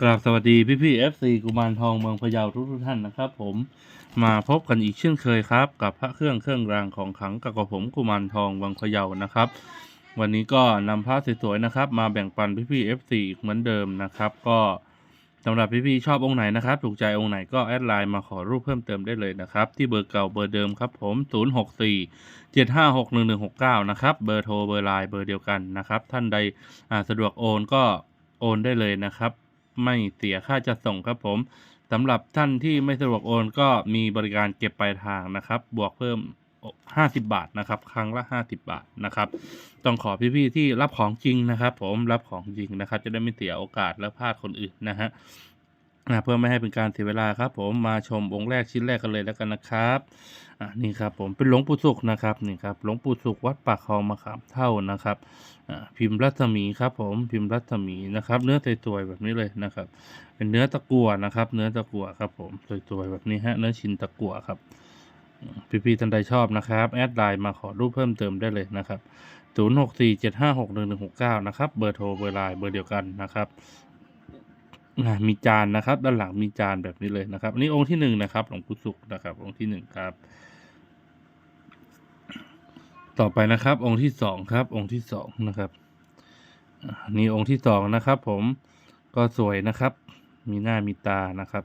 กราบสวัสดีพี่พี่เอฟซีกุมารทองเมืองพะเยาทุกทุกท่านนะครับ ผมมาพบกันอีกเช่นเคยครับ กับพระเครื่องเครื่องรางของขลังกับกผมกุมารทองเมืองพะเยานะครับ วันนี้ก็นำพระสวยๆนะครับ มาแบ่งปันพี่พี่เอฟซีเหมือนเดิมนะครับ ก็สำหรับพี่พี่ชอบองค์ไหนนะครับ ถูกใจองค์ไหนก็แอดไลน์มาขอรูปเพิ่มเติมได้เลยนะครับ ที่เบอร์เก่าเบอร์เดิมครับ ผม 064 7561169 นะครับเบอร์โทรเบอร์ไลน์เบอร์เดียวกันนะครับ ท่านใดสะดวกโอนก็โอนได้เลยนะครับ ไม่เสียค่าจัดส่งครับผมสำหรับท่านที่ไม่สะดวกโอนก็มีบริการเก็บปลายทางนะครับ บวกเพิ่ม 50 บาทนะครับ ครั้งละ 50 บาทนะครับ ต้องขอพี่ๆที่รับของจริงนะครับ ผมรับของจริงนะครับ จะได้ไม่เสียโอกาสและพลาดคนอื่นนะฮะ อ่าเพื่อไม่ให้เป็นการเสียเวลาครับ ผมมาชมองค์แรกชิ้นแรกกันเลยแล้วกันนะครับอ่านี่ครับผมเป็นหลวงปู่สุขนะครับนี่ครับหลวงปู่สุขวัดปากคลองมะขามเท่านะครับอ่าพิมพ์รัศมีครับ ผมพิมพ์รัศมีนะครับ เนื้อสวยๆแบบนี้เลยนะครับ เป็นเนื้อตะกั่วนะครับ เนื้อตะกั่วครับ ผมสวยๆแบบนี้ฮะเนื้อชิ้นตะกั่วครับพี่ๆท่านใดชอบนะครับแอดไลน์มาขอรูปเพิ่มเติมได้เลยนะครับ 0 6 4 7 5 6 1 1 6 9 นะครับ เบอร์โทรเบอร์ไลน์เบอร์เดียวกันนะครับ อ่ามีจานนะครับ ด้านหลังมีจานแบบนี้เลยนะครับอันนี้องค์ที่หนึ่งนะครับหลวงปู่สุขนะครับ องค์ที่หนึ่งครับ ต่อไปนะครับ องค์ที่สองครับ องค์ที่สองนะครับนี่องค์ที่สองนะครับ ผมก็สวยนะครับ มีหน้ามีตานะครับ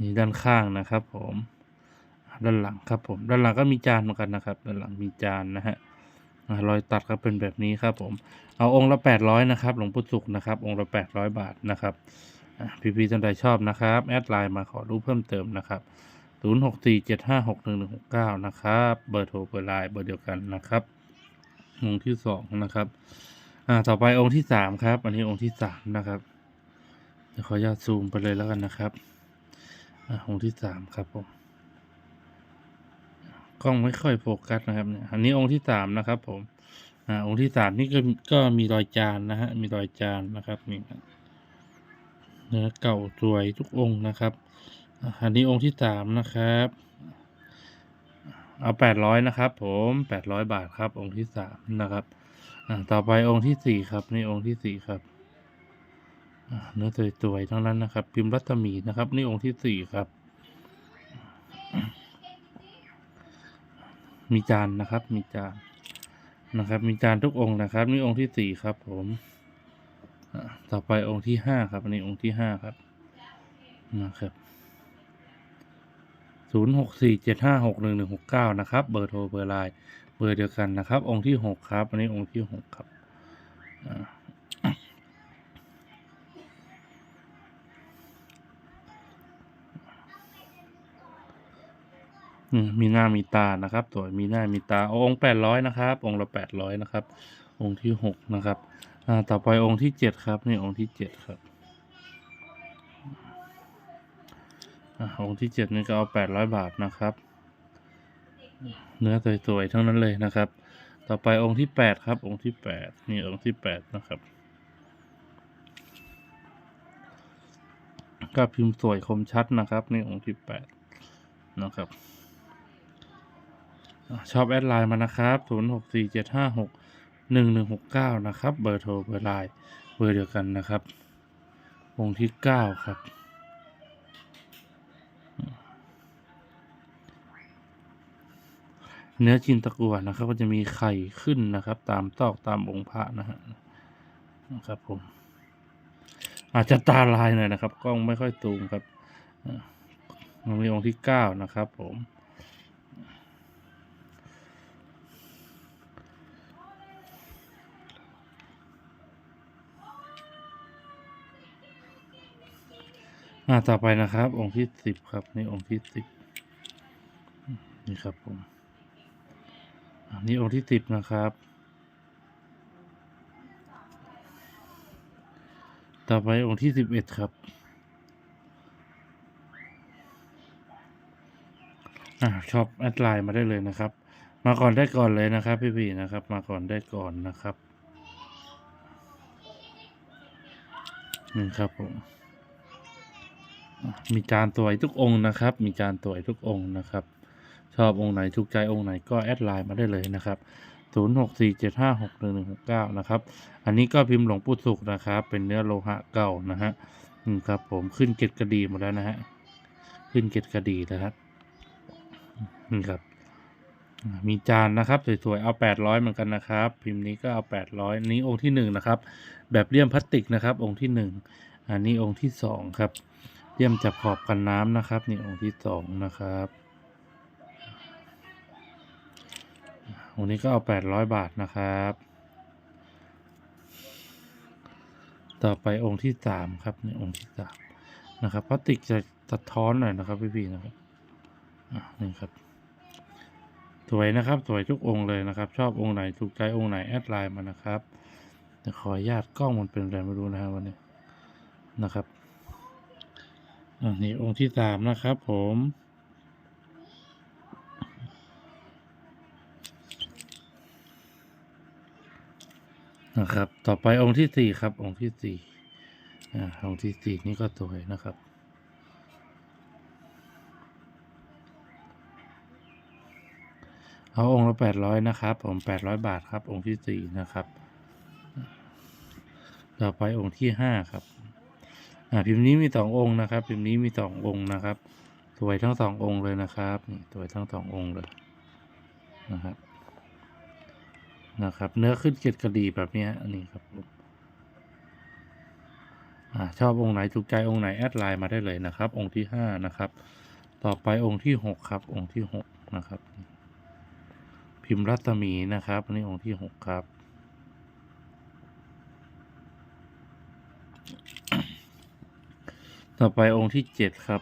นี่ด้านข้างนะครับ ผม ด้านหลังครับ ผม ด้านหลังก็มีจานเหมือนกันนะครับ ด้านหลังมีจานนะฮะ รอยตัดก็เป็นแบบนี้ครับผมเอาองค์ละแปดร้อยนะครับหลวงปู่สุขนะครับ องค์ละแปดร้อยบาทนะครับอ่พี่ๆท่านใดชอบนะครับ แอดไลน์มาขอรูปเพิ่มเติมนะครับศูนย์หกสี่เจ็ดห้าหกหนึ่งหนึ่งหกเก้านะครับ เบอร์โทรเบอร์ไลน์เบอร์เดียวกันนะครับ องค์ที่สองนะครับอ่าต่อไปองค์ที่สามครับ อันนี้องค์ที่สามนะครับเดี๋ยวขออนุญาตซูมไปเลยแล้วกันนะครับอ่าองค์ที่สามครับผม ล้องไม่ค่อยโฟกัสนะครับเนี่ยอันนี้องค์ที่สามนะครับ ผมอ่าองค์ที่สามนี่ก็ก็มีรอยจานนะฮะมีรอยจานนะครับนี่เนื้อเก่าสวยทุกองค์นะครับ อันนี้องค์ที่สามนะครับ เอาแปดร้อยนะครับ ผมแปดร้อยบาทครับ องค์ที่สามนะครับอ่าต่อไปองค์ที่สี่ครับนี่องค์ที่สี่ครับเนื้อสวยๆทั้งนั้นนะครับ พิมพ์รัตมีนะครับ นี่องค์ที่สี่ครับ มีจานนะครับ มีจานนะครับ มีจานทุกองค์นะครับ นี่องค์ที่สี่ครับ ผมต่อไปองค์ที่ห้าครับอันนี้องค์ที่ห้าครับนะครับศูนย์หกสี่เจ็ดห้าหกหนึ่งหนึ่งหกเก้านะครับ เบอร์โทรเบอร์ไลน์เบอร์เดียวกันนะครับ องค์ที่หกครับ อันนี้องค์ที่หกครับอ่า มีหน้ามีตานะครับสวยมีหน้ามีตาองค์แปดร้อยนะครับ องค์ละแปดร้อยนะครับ องค์ที่หกนะครับอ่าต่อไปองค์ที่เจ็ดครับนี่องค์ที่เจ็ดครับองค์ที่เจ็ดนี่ก็เอาแปดร้อยบาทนะครับ เนื้อสวยๆทั้งนั้นเลยนะครับ ต่อไปองค์ที่แปดครับ องค์ที่แปดนี่องค์ที่แปดนะครับก็พิมพ์สวยคมชัดนะครับ นี่องค์ที่แปดนะครับ ชอบแอดไลน์มานะครับศูนย์หกสี่เจ็ดห้าหกหนึ่งหนึ่งหกเก้านะครับ เบอร์โทรเบอร์ไลน์เบอร์เดียวกันนะครับองค์ที่เก้าครับ เนื้อจินตะกัวนะครับ ก็จะมีไข่ขึ้นนะครับ ตามตอกตามองค์พระนะฮะนะครับผม อาจจะตาลายหน่อยนะครับ กล้องไม่ค่อยตูมครับมีองค์ที่เก้านะครับผม อ่าต่อไปนะครับ องค์ที่สิบครับ นี่องค์ที่สิบนี่ครับผมอันนี้องค์ที่สิบนะครับ ต่อไปองค์ที่สิบเอ็ดครับอ่าชอบแอดไลน์มาได้เลยนะครับ มาก่อนได้ก่อนเลยนะครับ พี่ๆนะครับ มาก่อนได้ก่อนนะครับนี่ครับผม มีจานสวยทุกองค์นะครับ มีจานสวยทุกองค์นะครับ ชอบองค์ไหนถูกใจองค์ไหนก็แอดไลน์มาได้เลยนะครับ 0 6 4 7 5 6 1 1 6 9 นะครับ อันนี้ก็พิมพ์หลวงปู่สุขนะครับ เป็นเนื้อโลหะเก่านะฮะอืมครับผมขึ้นเกตกระดีหมดแล้วนะฮะ ขึ้นเกตกระดีแล้วครับนี่ครับ มีจานนะครับสวยๆ เอาแปดร้อยเหมือนกันนะครับ พิมพ์นี้ก็เอาแปดร้อยนี้องค์ที่หนึ่งนะครับ แบบเลี่ยมพลาสติกนะครับ องค์ที่หนึ่งอันนี้องค์ที่สองครับ เลี่ยมจับขอบกันน้ำนะครับ นี่องค์ที่สองนะครับองค์นี้ก็เอาแปดร้อยบาทนะครับ ต่อไปองค์ที่สามครับนี่องค์ที่สามนะครับพลาสติกจะสะท้อนหน่อยนะครับพี่ๆนะครับนี่ครับ สวยนะครับ สวยทุกองค์เลยนะครับ ชอบองค์ไหนถูกใจองค์ไหนแอดไลน์มานะครับแต่ขออนุญาตกล้องมันเป็นอะไรไม่รู้นะครับวันนี้นะครับ อนนี้องค์ที่สามนะครับผมนะครับ ต่อไปองค์ที่สี่ครับ องค์ที่สี่อ่าองค์ที่สี่นี่ก็สวยนะครับเอาองค์ละแปดร้อยนะครับผมแปดร้อยบาทครับ องค์ที่สี่นะครับ ต่อไปองค์ที่ห้าครับ อ่าพิมพ์นี้มีสององค์นะครับ พิมพ์นี้มีสององค์นะครับ สวยทั้งสององค์เลยนะครับนี่สวยทั้งสององค์เลยนะครับนะครับ เนื้อขึ้นเกล็ดกระดีแบบนี้อันนี้ครับอ่าชอบองค์ไหนถูกใจองค์ไหนแอดไลน์มาได้เลยนะครับ องค์ที่ห้านะครับ ต่อไปองค์ที่หกครับ องค์ที่หกนะครับ พิมพ์รัศมีนะครับอันนี้องค์ที่หกครับ ต่อไปองค์ที่เจ็ดครับ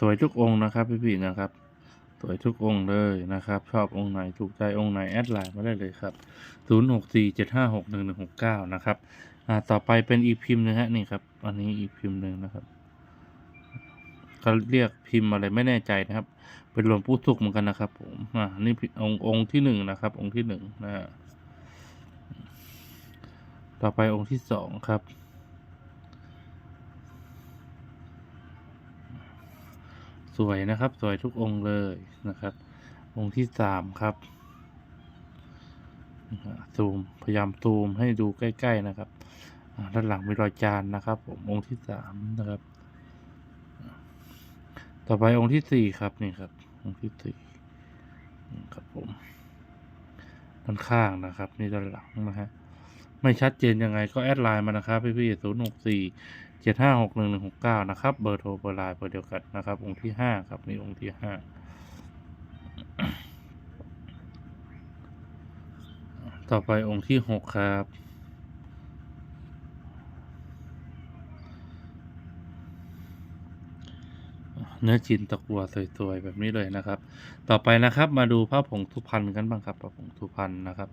สวยทุกองค์นะครับพี่ๆนะครับ สวยทุกองค์เลยนะครับ ชอบองค์ไหนถูกใจองค์ไหนแอดไลน์มาได้เลยครับ 0 6 4 7 5 6 1 1 6 9 นะครับอ่าต่อไปเป็นอีพิมพ์หนึงฮะนี่ครับ อันนี้อีพิมพ์หนึ่งนะครับเขาเรียกพิมพ์อะไรไม่แน่ใจนะครับ เป็นหลวงปู่สุกเหมือนกันนะครับผมอ่านี่องค์องค์ที่หนึ่งนะครับ องค์ที่หนึ่งนะฮะต่อไปองค์ที่สองครับ สวยนะครับ สวยทุกองค์เลยนะครับ องค์ที่สามครับซูมพยายามซูมให้ดูใกล้ ๆนะครับด้านหลังมีรอยจานนะครับผมองค์ที่สามนะครับ ต่อไปองค์ที่สี่ครับนี่ครับ องค์ที่สี่นี่ครับผมด้านข้างนะครับ นี่ด้านหลังนะฮะไม่ชัดเจนยังไงก็แอดไลน์มานะครับพี่ๆศูนย์หกสี่ เจ็ดห้าหกหนึ่งหนึ่งหกเก้านะครับ เบอร์โทรเบอร์ไลน์เบอร์เดียวกันนะครับ องค์ที่ห้าครับ นี่องค์ที่ห้าต่อไปองค์ที่หกครับ เนื้อจีนตะกัวสวยๆแบบนี้เลยนะครับ ต่อไปนะครับมาดูพระผงทุพันกันบ้างครับพระผงทุพันนะครับ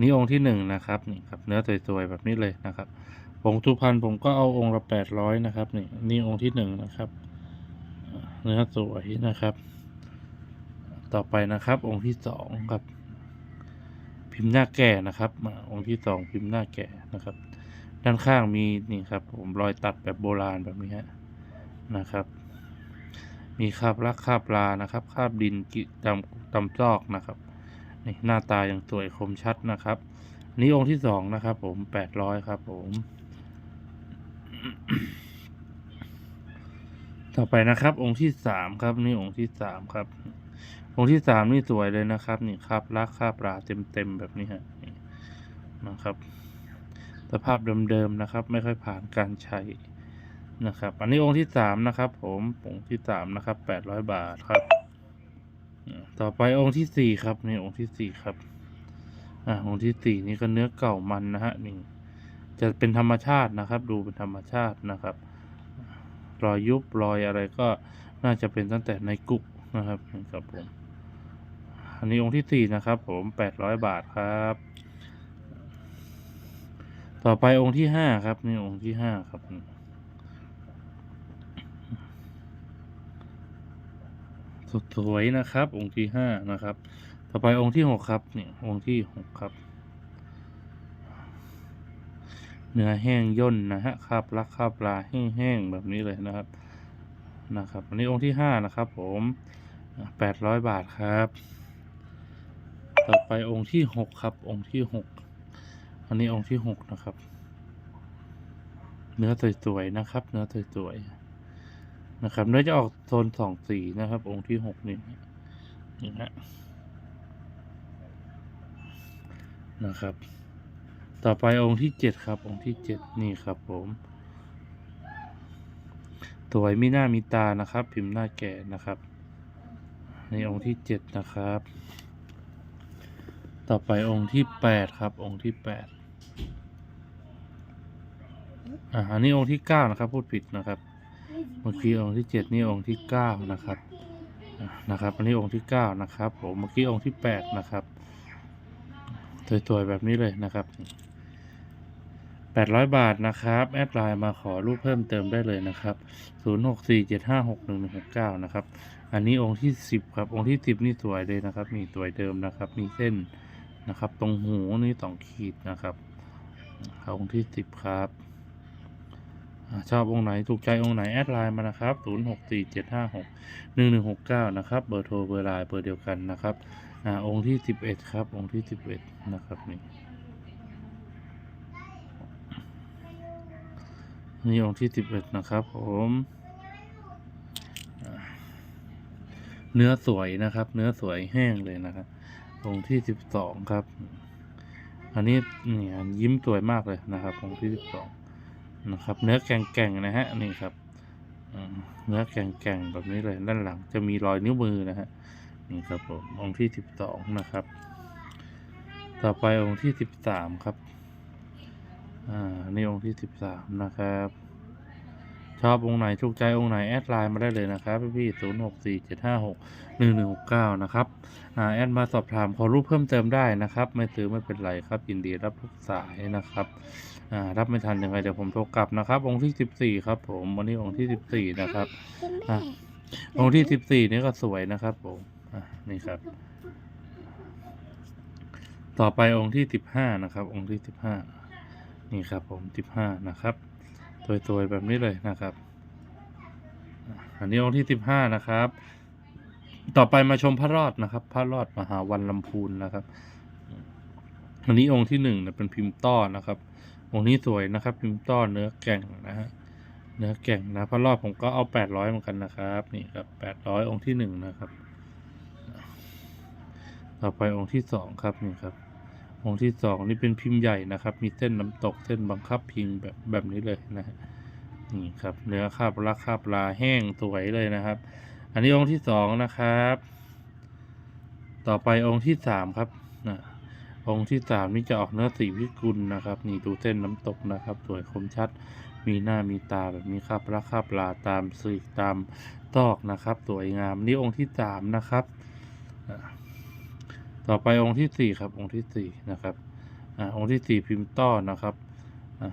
นี่องค์ที่หนึ่งนะครับนี่ครับเนื้อสวยๆแบบนี้เลยนะครับ ผงทุพันผมก็เอาองค์ละแปดร้อยนะครับนี่นี่องค์ที่หนึ่งนะครับ เนื้อสวยนะครับ ต่อไปนะครับ องค์ที่สองครับ พิมพ์หน้าแก่นะครับมาองค์ที่สองพิมพ์หน้าแก่นะครับ ด้านข้างมีนี่ครับ ผมรอยตัดแบบโบราณแบบนี้ฮะนะครับ มีคาบรักคาบลานะครับ คาบดินกิตำตำซอกนะครับนี่หน้าตาอย่างสวยคมชัดนะครับนี่องค์ที่สองนะครับผมแปดร้อยครับผม ต่อไปนะครับ องค์ที่สามครับ นี่องค์ที่สามครับ องค์ที่สามนี่สวยเลยนะครับ นี่ครับรักคาบลาเต็มๆแบบนี้ฮะนะครับ สภาพเดิมๆนะครับ ไม่ค่อยผ่านการใช้นะครับ อันนี้องค์ที่สามนะครับ ผมองค์ที่สามนะครับแปดร้อยบาทครับต่อไปองค์ที่สี่ครับนี่องค์ที่สี่ครับ อ่าองค์ที่สี่นี่ก็เนื้อเก่ามันนะฮะนี่ จะเป็นธรรมชาตินะครับ ดูเป็นธรรมชาตินะครับ รอยยุบรอยอะไรก็น่าจะเป็นตั้งแต่ในกุกนะครับนี่ครับผมอันนี้องค์ที่สี่นะครับ ผมแปดร้อยบาทครับ ต่อไปองค์ที่ห้าครับนี่องค์ที่ห้าครับสวยนะครับ องค์ที่ห้านะครับ ต่อไปองค์ที่หกครับเนี่ยองค์ที่หกครับ เนื้อแห้งย่นนะฮะคาบลักคาบลาแห้งๆแบบนี้เลยนะครับนะครับอันนี้องค์ที่ห้านะครับผมแปดร้อยบาทครับ ต่อไปองค์ที่หกครับ องค์ที่หกอันนี้องค์ที่หกนะครับ เนื้อสวยๆนะครับ เนื้อสวยๆนะครับเนื้อจะออกโทนสองสีนะครับ องค์ที่หกนี่นี่ฮะนะครับ ต่อไปองค์ที่เจ็ดครับ องค์ที่เจ็ดนี่ครับผมสวยมีหน้ามีตานะครับ พิมพ์หน้าแก่นะครับ ในองค์ที่เจ็ดนะครับ ต่อไปองค์ที่แปดครับ องค์ที่แปดอ่าอันนี้องค์ที่เก้านะครับ พูดผิดนะครับเมื่อกี้องค์ที่เจ็ดนี่องค์ที่เก้านะครับนะครับอันนี้องค์ที่เก้านะครับผมเมื่อกี้องค์ที่แปดนะครับสวยๆแบบนี้เลยนะครับ แปดร้อยบาทนะครับ แอดไลน์มาขอรูปเพิ่มเติมได้เลยนะครับศูนย์หกสี่เจ็ดห้าหกหนึ่งหกเก้านะครับ อันนี้องค์ที่สิบครับ องค์ที่สิบนี่สวยเลยนะครับ มีสวยเดิมนะครับ มีเส้นนะครับ ตรงหูนี่สองขีดนะครับอาองค์ที่สิบครับอชอบองค์ไหนถูกใจองค์ไหนแอดไลน์มานะครับศูนย์หกสี่เจ็ดห้าหกหนึ่งหนึ่งหกเก้านะครับ เบอร์โทรเบอร์ไลน์เบอร์เดียวกันนะครับ อ่า องค์ที่สิบเอ็ดครับ องค์ที่สิบเอ็ดนะครับนี่ นี่องค์ที่สิบเอ็ดนะครับผมเนื้อสวยนะครับ เนื้อสวยแห้งเลยนะครับองค์ที่สิบสองครับ อันนี้เนี่ยยิ้มสวยมากเลยนะครับองค์ที่สิบสองนะครับ เนื้อแก่งๆนะฮะนี่ครับเนื้อแก่งๆแบบนี้เลยด้านหลังจะมีรอยนิ้วมือนะฮะนี่ครับผมองค์ที่สิบสองนะครับ ต่อไปองค์ที่สิบสามครับ อ่านี่องค์ที่สิบสามนะครับ ชอบองค์ไหนถูกใจองค์ไหนแอดไลน์มาได้เลยนะครับพี่ศูนย์หกสี่เจ็ดห้าหกหนึ่งหนึ่งหกเก้านะครับอ่าแอดมาสอบถามขอรูปเพิ่มเติมได้นะครับ ไม่ซื้อไม่เป็นไรครับยินดีรับทุกสายนะครับอ่ารับไม่ทันยังไงเดี๋ยวผมโทรกลับนะครับ องค์ที่สิบสี่ครับ ผมวันนี้องค์ที่สิบสี่นะครับอะองค์ที่สิบสี่นี่ก็สวยนะครับผมอะนี่ครับ ต่อไปองค์ที่สิบห้านะครับ องค์ที่สิบห้า นี่ครับผมสิบห้านะครับสวยๆแบบนี้เลยนะครับ อันนี้องค์ที่สิบห้านะครับ ต่อไปมาชมพระรอดนะครับ พระรอดมหาวันลำพูนนะครับ อันนี้องค์ที่หนึ่งเนี่ยเป็นพิมพ์ต้อนะครับ องค์นี้สวยนะครับ พิมพ์ต้อเนื้อแก่งนะฮะเนื้อแก่งนะพระรอดผมก็เอาแปดร้อยเหมือนกันนะครับ นี่ครับแปดร้อยองค์ที่หนึ่งนะครับ ต่อไปองค์ที่สองครับนี่ครับ องค์ที่สองนี่เป็นพิมพ์ใหญ่นะครับ มีเส้นน้ำตกเส้นบังคับพิงแบบแบบนี้เลยนะฮะนี่ครับเนื้อคาบลาคาบลาแห้งสวยเลยนะครับ อันนี้องค์ที่สองนะครับ ต่อไปองค์ที่สามครับนะองค์ที่สามนี่จะออกเนื้อสีวิกุลนะครับ นี่ดูเส้นน้ำตกนะครับ สวยคมชัด มีหน้ามีตาแบบนี้ครับราคาปลาตามสีกตามตอกนะครับ สวยงาม นี่องค์ที่สามนะครับ ต่อไปองค์ที่สี่ครับ องค์ที่สี่นะครับอ่าองค์ที่สี่พิมพ์ต้อนะครับอ่า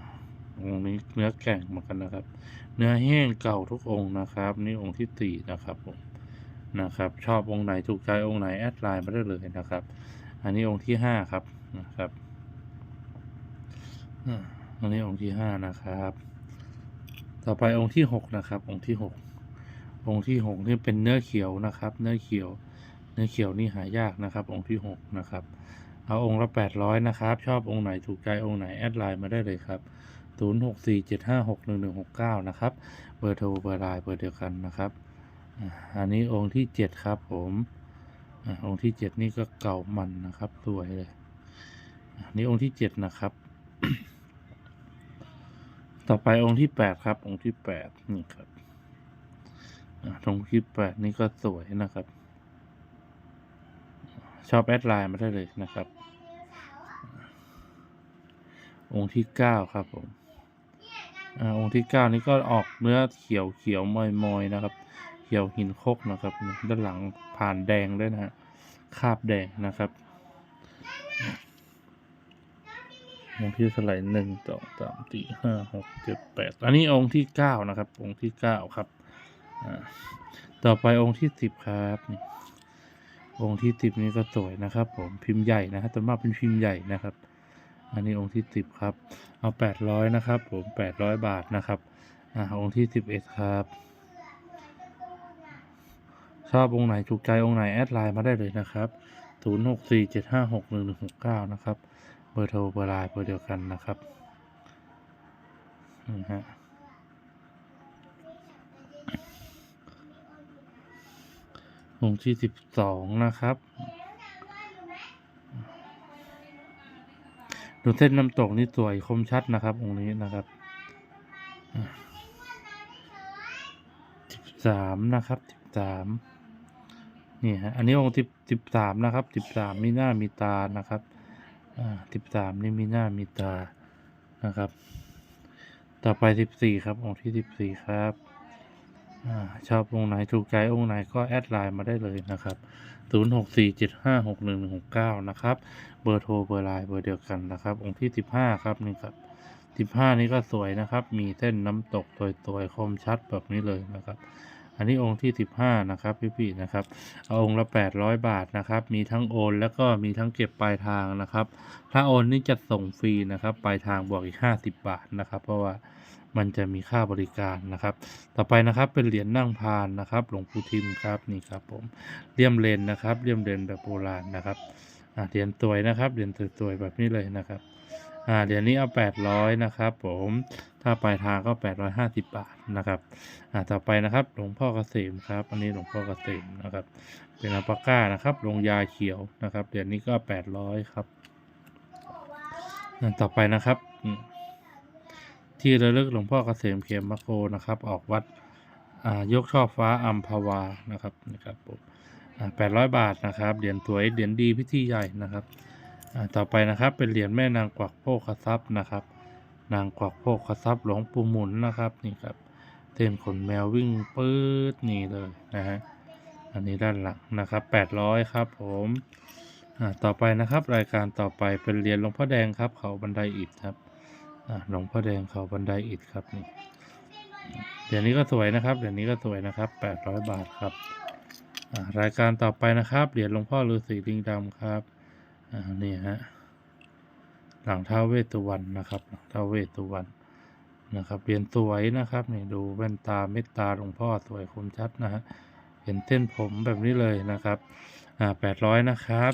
องค์นี้เนื้อแก่งเหมือนกันนะครับ เนื้อแห้งเก่าทุกองค์นะครับ นี่องค์ที่สี่นะครับผมนะครับ ชอบองค์ไหนถูกใจองค์ไหนแอดไลน์มาได้เลยนะครับ อันนี้องค์ที่ห้าครับนะครับอ่าอันนี้องค์ที่ห้านะครับ ต่อไปองค์ที่หกนะครับ องค์ที่หกองค์ที่หกนี่เป็นเนื้อเขียวนะครับ เนื้อเขียว เนื้อเขียวนี่หายากนะครับ องค์ที่หกนะครับ เอาองค์ละแปดร้อยนะครับ ชอบองค์ไหนถูกใจองค์ไหน แอดไลน์มาได้เลยครับศูนย์หกสี่เจ็ดห้าหกหนึ่งหนึ่งหกเก้านะครับ เบอร์โทรเบอร์ไลน์เบอร์เดียวกันนะครับ อันนี้องค์ที่เจ็ดครับผมอองค์ที่เจ็ดนี่ก็เก่ามันนะครับ สวยเลยอันนี้องค์ที่เจ็ดนะครับ ต่อไปองค์ที่แปดครับ องค์ที่แปดนี่ครับองค์ที่แปดนี่ก็สวยนะครับ ชอบแอดไลน์มาได้เลยนะครับ องค์ที่เก้าครับผมอองค์ที่เก้านี่ก็ออกเนื้อเขียวเขียวมอยมอยๆนะครับ เขียวหินคกนะครับ ด้านหลังผ่านแดงด้วยนะฮะคาบแดงนะครับองค์ที่สไลด์หนึ่งสองสามสี่ห้าหกเจ็ดแปดอันนี้องค์ที่เก้านะครับ องค์ที่เก้าครับต่อไปองค์ที่สิบครับนี่ องค์ที่สิบนี่ก็สวยนะครับผมพิมพ์ใหญ่นะครับแต่มากเป็นพิมพ์ใหญ่นะครับ อันนี้องค์ที่สิบครับ เอาแปดร้อยนะครับผมแปดร้อยบาทนะครับอ่าองค์ที่สิบเอ็ดครับชอบองค์ไหนถูกใจองค์ไหนแอดไลน์มาได้เลยนะครับศูนย์หกสี่เจ็ดห้าหกหนึ่งหนึ่งหกเก้านะครับ เบอร์โทรเบอร์ไลน์เบอร์เดียวกันนะครับนี่ฮะ องค์ที่สิบสองนะครับ ดูเส้นน้ำตกนี่สวยคมชัดนะครับ องค์นี้นะครับสิบสามนะครับสิบสามนี่ฮะอันนี้องค์ที่สิบสามนะครับสิบสามมีหน้ามีตานะครับอ่าสิบสามนี่มีหน้ามีตานะครับ ต่อไปสิบสี่ครับองค์ที่สิบสี่ครับ ชอบองค์ไหนถูกใจองค์ไหนก็แอดไลน์มาได้เลยนะครับศูนย์หกสี่จ็ดห้าหกหนึ่งหกเก้านะครับ เบอร์โทรเบอร์ไลน์เบอร์เดียวกันนะครับ องค์ที่สิบห้าครับนี่ครับสิบห้านี่ก็สวยนะครับ มีเส้นน้ำตกสวยๆคมชัดแบบนี้เลยนะครับอันนี้องค์ที่สิบห้านะครับ พี่ๆนะครับ เอาองค์ละแปดร้อยบาทนะครับ มีทั้งโอนแล้วก็มีทั้งเก็บปลายทางนะครับ ถ้าโอนนี่จะส่งฟรีนะครับ ปลายทางบวกอีกห้าสิบบาทนะครับ เพราะว่า มันจะมีค่าบริการนะครับ ต่อไปนะครับเป็นเหรียญนั่งพานนะครับ หลวงปู่ทิมครับนี่ครับผมเลี่ยมเลนนะครับเลี่ยมเลนแบบโบราณนะครับเหรียญสวยนะครับเหรียญสวยๆแบบนี้เลยนะครับเหรียญนี้เอาแปดร้อยนะครับผมถ้าปลายทางก็แปดร้อยห้าสิบบาทนะครับต่อไปนะครับหลวงพ่อเกษมครับ อันนี้หลวงพ่อเกษมนะครับ เป็นอัลปาก้านะครับลงยาเขียวนะครับเหรียญนี้ก็แปดร้อยครับต่อไปนะครับ ที่ระลึกหลวงพ่อเกษมเขียมมะโคนะครับ ออกวัดยกช่อฟ้าอัมพวานะครับนะครับผมแปดร้อยบาทนะครับเหรียญสวยเหรียญดีพิธีใหญ่นะครับต่อไปนะครับเป็นเหรียญแม่นางกวักโภคทรัพย์นะครับ นางกวักโภคทรัพย์หลวงปู่หมุนนะครับนี่ครับเต้นขนแมววิ่งปื๊ดนี่เลยนะฮะอันนี้ด้านหลังนะครับแปดร้อยครับผมต่อไปนะครับรายการต่อไปเป็นเหรียญหลวงพ่อแดงครับเขาบันไดอิฐครับ หลวงพ่อแดงเขาบันไดอิฐครับนี่เหรียญนี้ก็สวยนะครับเหรียญนี้ก็สวยนะครับแปดร้อยบาทครับอ่ารายการต่อไปนะครับเหรียญหลวงพ่อฤาษีลิงดำครับอ่านี่ฮะหลังท้าเวสสุวรรณนะครับหลังท้าเวสสุวรรณนะครับเหรียญสวยนะครับนี่ดูแว่นตาเม็ดตาหลวงพ่อสวยคมชัดนะฮะเห็นเส้นผมแบบนี้เลยนะครับอ่าแปดร้อยนะครับ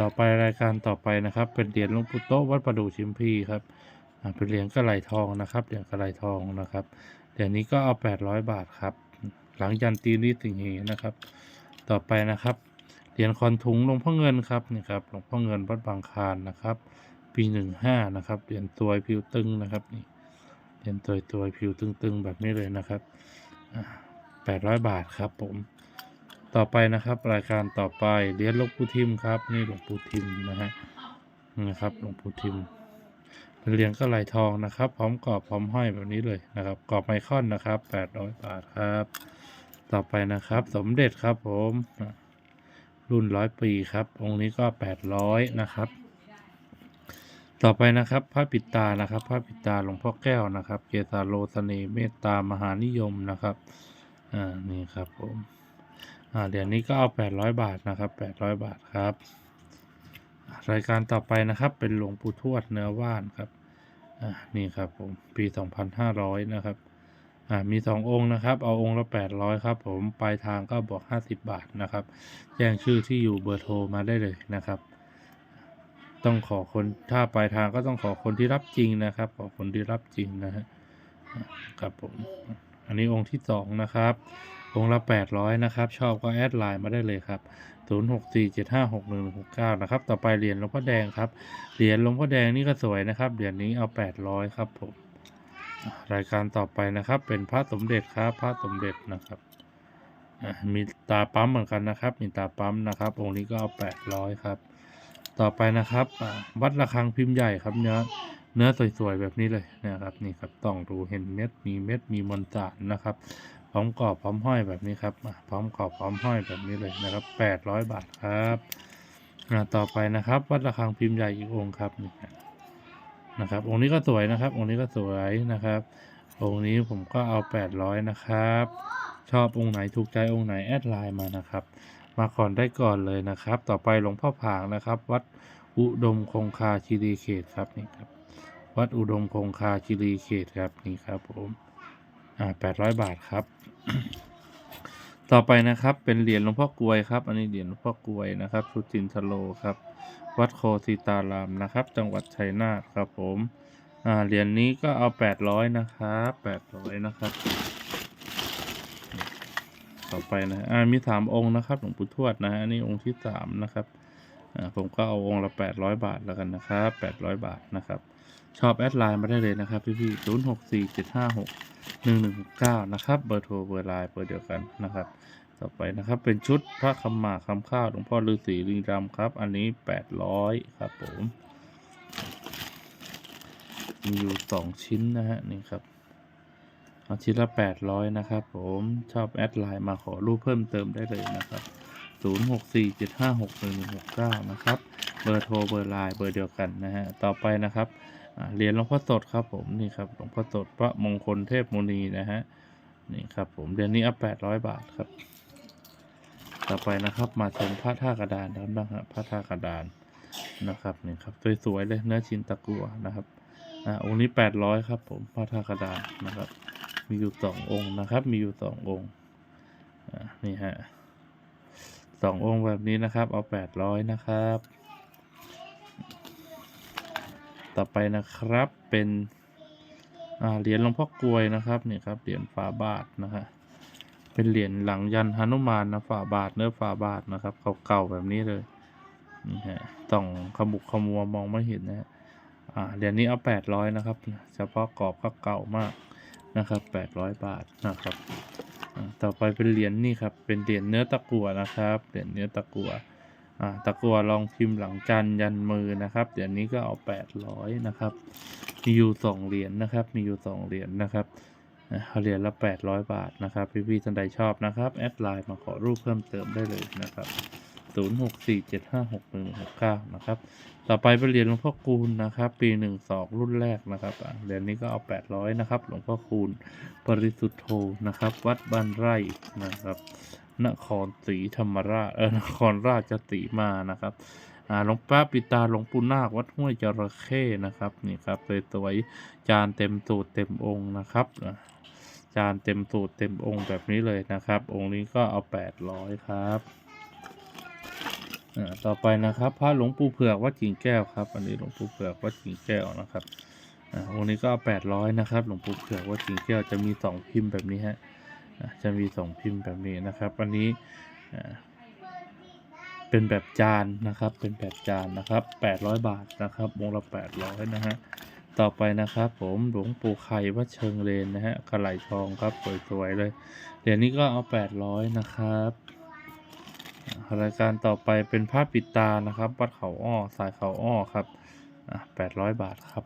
ต่อไปรายการต่อไปนะครับ เป็นเหรียญหลวงปู่โตวัดประดูชิมพีครับอ่าเป็นเหรียญกระไหลทองนะครับเหรียญกระไหลทองนะครับเหรียญนี้ก็เอาแปดร้อยบาทครับ หลังยันตีนิสิงห์นะครับ ต่อไปนะครับเหรียญคอนถุงหลวงพ่อเงินครับนี่ครับหลวงพ่อเงินวัดบางคานนะครับ ปีหนึ่งห้านะครับเหรียญตัวผิวตึงนะครับนี่เหรียญตัวตัวผิวตึงๆแบบนี้เลยนะครับอ่าแปดร้อยบาทครับผม ต่อไปนะครับ รายการต่อไปเรียญหลวงปู่ทิมครับ นี่หลวงปู่ทิมนะฮะนะครับหลวงปู่ทิมเป็นเรียญก็ไหลทองนะครับ พร้อมกรอบพร้อมห้อยแบบนี้เลยนะครับกรอบไมคอนนะครับแปดร้อยบาทครับ ต่อไปนะครับ สมเด็จครับผม รุ่นร้อยปีครับ องค์นี้ก็แปดร้อยนะครับ ต่อไปนะครับพระปิตานะครับพระปิตาหลวงพ่อแก้วนะครับ เกสาโลสเสนเมตตามหานิยมนะครับอ่านี่ครับผม อ่าเดี๋ยวนี้ก็เอาแปดร้อยบาทนะครับแปดร้อยบาทครับ รายการต่อไปนะครับ เป็นหลวงปู่ทวดเนื้อว่านครับอ่านี่ครับผมปีสองพันะครับอ่ามีสององค์นะครับ เอาองค์ละแปดร้อยครับ ผมปลายทางก็บวกห้าสิบาทนะครับ แจ้งชื่อที่อยู่เบอร์โทรมาได้เลยนะครับ ต้องขอคนถ้าปลายทางก็ต้องขอคนที่รับจริงนะครับ ขอคนที่รับจริงนะฮะครับผม อันนี้องค์ที่สองนะครับ องละแปดร้อยนะครับ ชอบก็แอดไลน์มาได้เลยครับศูนย์หกสี่เจ็ดห้าหกหนึ่งหกเก้านะครับ ต่อไปเหรียญหลวงพ่อแดงครับ เหรียญหลวงพ่อแดงนี่ก็สวยนะครับ เหรียญนี้เอาแปดร้อยครับผม รายการต่อไปนะครับ เป็นพระสมเด็จครับ พระสมเด็จนะครับ มีตาปั๊มเหมือนกันนะครับ มีตาปั๊มนะครับ องค์นี้ก็เอาแปดร้อยครับ ต่อไปนะครับ วัดระฆังพิมพ์ใหญ่ครับเนื้อเนื้อสวยๆแบบนี้เลยนะครับ นี่ครับ ต้องดูเห็นเม็ด มีเม็ด มีมวลสารนะครับ พร้อมกรอบพร้อมห้อยแบบนี้ครับอะพร้อมกรอบพร้อมห้อยแบบนี้เลยนะครับแปดร้อยบาทครับอ่าต่อไปนะครับ วัดระฆังพิมพ์ใหญ่อีกองค์ครับนี่ครับนะครับ องค์นี้ก็สวยนะครับ องค์นี้ก็สวยนะครับ องค์นี้ผมก็เอาแปดร้อยนะครับ ชอบองค์ไหนถูกใจองค์ไหนแอดไลน์มานะครับ มาก่อนได้ก่อนเลยนะครับ ต่อไปหลวงพ่อผางนะครับ วัดอุดมคงคาคีรีเขตครับนี่ครับ วัดอุดมคงคาคีรีเขตครับนี่ครับผม อ่าแปดร้อยบาทครับ ต่อไปนะครับเป็นเหรียญหลวงพ่อกลวยครับ อันนี้เหรียญหลวงพ่อกลวยนะครับสุจินทโลครับ วัดโคสิตารามนะครับ จังหวัดชัยนาทครับผมอ่าเหรียญนี้ก็เอาแปดร้อยนะครับแปดร้อยนะครับ ต่อไปนะอ่ามีสามองค์นะครับหลวงปู่ทวดนะฮะอันนี้องค์ที่สามนะครับอ่าผมก็เอาองค์ละแปดร้อยบาทแล้วกันนะครับแปดร้อยบาทนะครับ ชอบแอดไลน์มาได้เลยนะครับพี่พี่ศูนย์หกสี่ เจ็ดห้าหกหนึ่งหนึ่งเก้านะครับ เบอร์โทรเบอร์ไลน์เบอร์เดียวกันนะครับ ต่อไปนะครับเป็นชุดพระคำหมาคำข้าวหลวงพ่อฤาษีลิงดำครับ อันนี้แปดร้อยครับผม มีอยู่สองชิ้นนะฮะนี่ครับเอาชิ้นละแปดร้อยนะครับผมชอบแอดไลน์มาขอรูปเพิ่มเติมได้เลยนะครับศูนย์หกสี่เจ็ดห้าหกหนึ่งหกเก้านะครับ เบอร์โทรเบอร์ไลน์เบอร์เดียวกันนะฮะ ต่อไปนะครับ เหรียญหลวงพ่อสดครับผมนี่ครับหลวงพ่อสดพระมงคลเทพมุนีนะฮะนี่ครับผมเหรียญนี้เอาแปดร้อยบาทครับ ต่อไปนะครับมาชมพระท่ากระดานกันบ้างครับพระท่ากระดานนะครับนี่ครับสวยๆเลยเนื้อชิ้นตะกัวนะครับอ่าองค์นี้แปดร้อยครับผมพระท่ากระดานนะครับ มีอยู่สององค์นะครับ มีอยู่สององค์อ่านี่ฮะสององค์แบบนี้นะครับ เอาแปดร้อยนะครับ ต่อไปนะครับเป็นเหรียญหลวงพ่อกลวยนะครับนี่ครับเหรียญฝาบาทนะฮะเป็นเหรียญหลังยันหนุมานนะฝาบาทเนื้อฝาบาทนะครับเก่าๆแบบนี้เลยนี่ฮะต้องขมุกขมัวมองไม่เห็นนะฮะเหรียญนี้เอาแปดร้อยนะครับ เฉพาะกรอบก็เก่ามากนะครับแปดร้อยบาทนะครับต่อไปเป็นเหรียญนี่ครับเป็นเหรียญเนื้อตะกั่วนะครับเหรียญเนื้อตะกั่ว ตะกัวลองพิมพ์หลังจันยันมือนะครับเหรียญนี้ก็เอาแปดร้อยนะครับ มีอยู่สองเหรียญนะครับ มีอยู่สองเหรียญนะครับเหรียญละ800บาทนะครับ พี่ๆท่านใดชอบนะครับ แอดไลน์มาขอรูปเพิ่มเติมได้เลยนะครับ0647561169นะครับ ต่อไปเป็นเหรียญหลวงพ่อคูณนะครับ ปี12รุ่นแรกนะครับเหรียญนี้ก็เอา800นะครับ หลวงพ่อคูณปริสุทธโธนะครับ วัดบ้านไร่นะครับ นครศรีธรรมราชเออนครราชสีมานะครับอ่าหลวงป้าปิตาหลวงปู่นาควัดห้วยจระเข้นะครับนี่ครับสวยๆจานเต็มสูตรเต็มองค์นะครับอะจานเต็มสูตรเต็มองค์แบบนี้เลยนะครับ องค์นี้ก็เอา800ครับอ่าต่อไปนะครับพระหลวงปู่เผือกวัดกิ่งแก้วครับ อันนี้หลวงปู่เผือกวัดกิ่งแก้วนะครับอ่าองค์นี้ก็เอา800นะครับ หลวงปู่เผือกวัดกิ่งแก้วจะมีสองพิมพ์แบบนี้ฮะ จะมีสองพิมพ์แบบนี้นะครับ อันนี้เป็นแบบจานนะครับ เป็นแบบจานนะครับ800 บาทนะครับวงละ800นะฮะ ต่อไปนะครับ ผมหลวงปู่ไข่วัดเชิงเลนนะฮะกระไหลทองครับสวยๆเลยเดี๋ยวนี้ก็เอา 800 นะครับรายการต่อไปเป็นผ้าปิดตานะครับวัดเขาอ้อสายเขาอ้อครับอะ800บาทครับ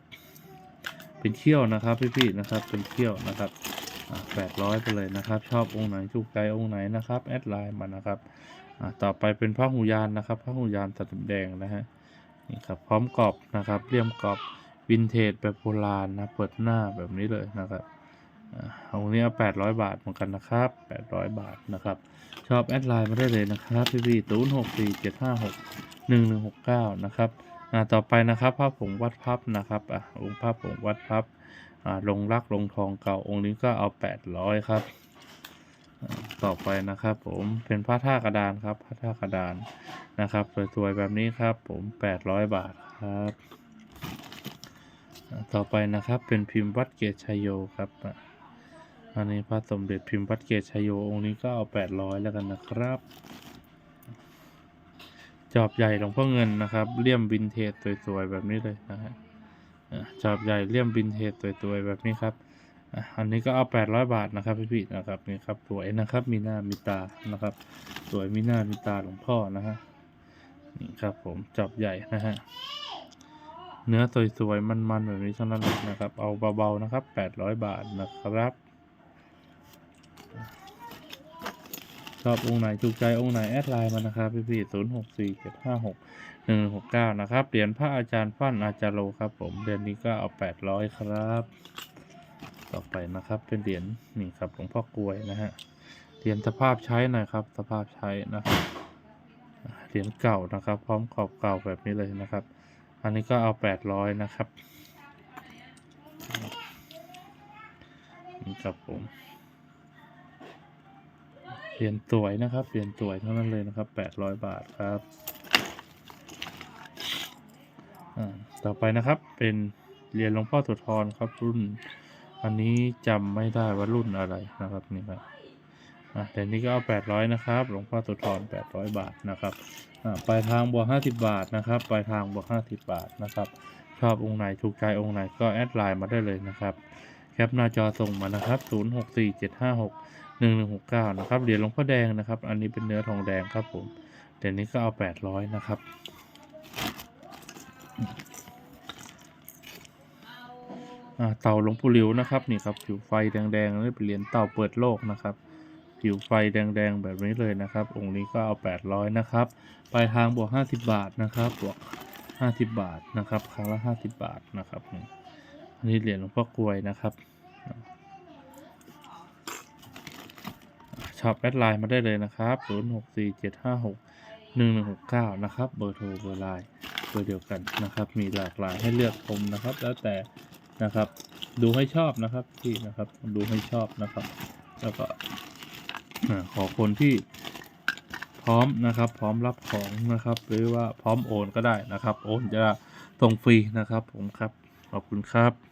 เป็นเขี้ยวนะครับพี่ๆนะครับ เป็นเขี้ยวนะครับ แปดร้อยไปเลยนะครับ ชอบองค์ไหนถูกใจองค์ไหนนะครับแอดไลน์มานะครับอ่าต่อไปเป็นพระหูยานนะครับพระหูยานตัดแดงนะฮะนี่ครับพร้อมกรอบนะครับเลี่ยมกรอบวินเทจแบบโบราณนะเปิดหน้าแบบนี้เลยนะครับอ่าองนี้แปดร้อยบาทเหมือนกันนะครับแปดร้อยบาทนะครับ ชอบแอดไลน์มาได้เลยนะครับพี่พี่ศูนย์หกสี่เจ็ดห้าหกหนึ่งหนึ่งหกเก้านะครับอ่าต่อไปนะครับผ้าผงวัดพับนะครับอะองค์ผ้าผงวัดพับ ลงรักลงทองเก่าองค์นี้ก็เอาแปดร้อยครับ ต่อไปนะครับ ผมเป็นผ้าท่ากระดานครับผ้าท่ากระดานนะครับสวยๆแบบนี้ครับ ผมแปดร้อยบาทครับ ต่อไปนะครับเป็นพิมพ์วัดเกตชัยโยครับอันนี้พระสมเด็จพิมพ์วัดเกตชัยโยองค์นี้ก็เอาแปดร้อยแล้วกันนะครับจอบใหญ่หลวงพ่อเงินนะครับเลี่ยมวินเทจสวยๆแบบนี้เลยนะฮะ จอบใหญ่เลี่ยมวินเทจตัวๆแบบนี้ครับอันนี้ก็เอา 800 บาทนะครับพี่ๆนะครับนี่ครับสวยนะครับมีหน้ามีตานะครับ สวยมีหน้ามีตาหลวงพ่อนะฮะนี่ครับผมจอบใหญ่นะฮะเนื้อสวยๆมันๆแบบนี้เท่านั้นนะครับ เอาเบาๆนะครับ 800 บาทนะครับชอบองค์ไหนถูกใจองค์ไหนแอดไลน์มานะครับพี่ๆศูนย์หกสี่เจ็ดห้าหก หนึ่งหกเก้านะครับ เหรียญพระอาจารย์ฟั่นอาจารย์โลครับ ผมเดือนนี้ก็เอาแปดร้อยครับ ต่อไปนะครับเป็นเหรียญนี่ครับหลวงพ่อกลวยนะฮะ เหรียญสภาพใช้หน่อยครับ สภาพใช้นะครับ เหรียญเก่านะครับ พร้อมขอบเก่าแบบนี้เลยนะครับ อันนี้ก็เอาแปดร้อยนะครับนี่ครับผมเหรียญสวยนะครับเหรียญสวยเท่านั้นเลยนะครับแปดร้อยบาทครับ ต่อไปนะครับเป็นเหรียญหลวงพ่อโสธรครับรุ่น อันนี้จำไม่ได้ว่ารุ่นอะไรนะครับนี่ครับอะแต่นี้ก็เอาแปดร้อยนะครับ หลวงพ่อโสธรแปดร้อยบาทนะครับอะปลายทางบวกห้าสิบบาทนะครับปลายทางบวกห้าสิบบาทนะครับชอบองค์ไหนถูกใจองค์ไหนก็แอดไลน์มาได้เลยนะครับแคปหน้าจอส่งมานะครับ0 6 4 7 5 6 1 1 6 9 นะครับ เหรียญหลวงพ่อแดงนะครับ อันนี้เป็นเนื้อทองแดงครับผม เดี๋ยวนี้ก็เอา 800 นะครับ เต่าหลวงปู่หลิวนะครับนี่ครับผิวไฟแดงๆนี่เป็นเหรียญเต่าเปิดโลกนะครับ ผิวไฟแดงๆแบบนี้เลยนะครับ องค์นี้ก็เอา 800 นะครับปลายทางบวก 50 บาทนะครับบวก 50 บาทนะครับครั้งละ 50 บาทนะครับนี่อันนี้เหรียญหลวงพ่อกลวยนะครับช็อปแอดไลน์มาได้เลยนะครับ 0 6 4 7 5 6 1 1 6 9 นะครับ เบอร์โทรเบอร์ไลน์เบอร์เดียวกันนะครับ มีหลากหลายให้เลือกชมนะครับ แล้วแต่ นะครับ ดูให้ชอบนะครับที่นะครับดูให้ชอบนะครับ แล้วก็ขอคนที่พร้อมนะครับ พร้อมรับของนะครับ หรือว่าพร้อมโอนก็ได้นะครับ โอนจะส่งฟรีนะครับ ผมครับขอบคุณครับ